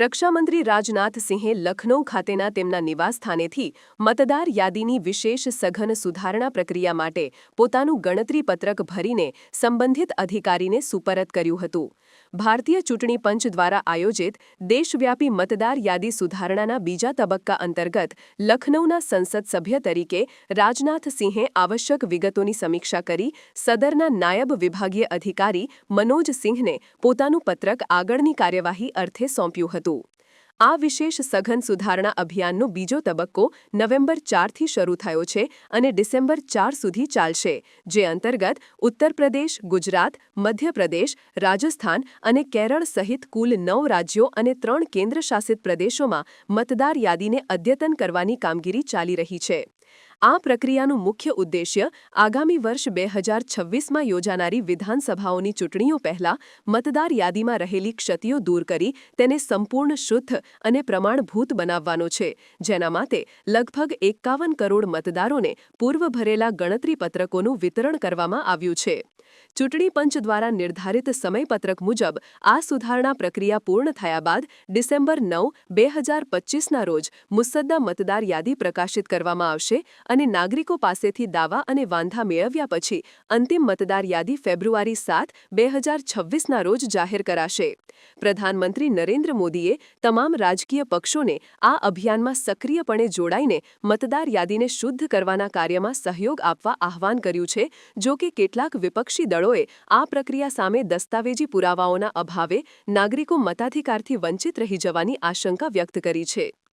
રક્ષામંત્રી રાજનાથ સિંહે લખનૌ ખાતેના તેમના નિવાસસ્થાનેથી મતદાર યાદીની વિશેષ સઘન સુધારણા પ્રક્રિયા માટે પોતાનું ગણતરી પત્રક ભરીને સંબંધિત અધિકારીને સુપરત કર્યું હતું. ભારતીય ચૂંટણી પંચ દ્વારા આયોજિત દેશવ્યાપી મતદાર યાદી સુધારણાના બીજા તબક્કા અંતર્ગત લખનૌના સંસદ સભ્ય તરીકે રાજનાથસિંહે આવશ્યક વિગતોની સમીક્ષા કરી સદરના નાયબ વિભાગીય અધિકારી મનોજ સિંહને પોતાનું પત્રક આગળની કાર્યવાહી અર્થે સોંપ્યું હતું. આ વિશેષ સઘન સુધારણા અભિયાનનો બીજો તબક્કો નવેમ્બર ચારથી શરૂ થયો છે અને ડિસેમ્બર ચાર સુધી ચાલશે, જે અંતર્ગત ઉત્તર પ્રદેશ, ગુજરાત, મધ્યપ્રદેશ, રાજસ્થાન અને કેરળ સહિત કુલ નવ રાજ્યો અને ત્રણ કેન્દ્રશાસિત પ્રદેશોમાં મતદાર યાદીને અદ્યતન કરવાની કામગીરી ચાલી રહી છે. આ પ્રક્રિયાનું મુખ્ય ઉદ્દેશ્ય આગામી વર્ષ બે હજાર છવ્વીસમાં યોજાનારી વિધાનસભાઓની ચૂંટણીઓ પહેલા મતદાર યાદીમાં રહેલી ક્ષતિઓ દૂર કરી તેને સંપૂર્ણ શુદ્ધ અને પ્રમાણભૂત બનાવવાનો છે, જેના માટે લગભગ એકાવન કરોડ મતદારોને પૂર્વ ભરેલા ગણતરીપત્રકોનું વિતરણ કરવામાં આવ્યું છે. ચૂંટણી પંચ દ્વારા નિર્ધારિત સમયપત્રક મુજબ આ સુધારણા પ્રક્રિયા પૂર્ણ થયા બાદ ડિસેમ્બર નવ, બે હજાર પચીસના રોજ મુસદ્દા મતદાર યાદી પ્રકાશિત કરવામાં આવશે અને નાગરિકો પાસેથી દાવા અને વાંધા મેળવ્યા પછી અંતિમ મતદાર યાદી ફેબ્રુઆરી સાત, બે હજાર છવ્વીસના રોજ જાહેર કરાશે. પ્રધાનમંત્રી નરેન્દ્ર મોદીએ તમામ રાજકીય પક્ષોને આ અભિયાનમાં સક્રિયપણે જોડાઈને મતદાર યાદીને શુદ્ધ કરવાના કાર્યમાં સહયોગ આપવા આહવાન કર્યું છે, જો કે કેટલાક વિપક્ષી દળોએ આ પ્રક્રિયા સામે દસ્તાવેજી પુરાવાઓના અભાવે નાગરિકો મતાધિકારથી વંચિત રહી જવાની આશંકા વ્યક્ત કરી છે.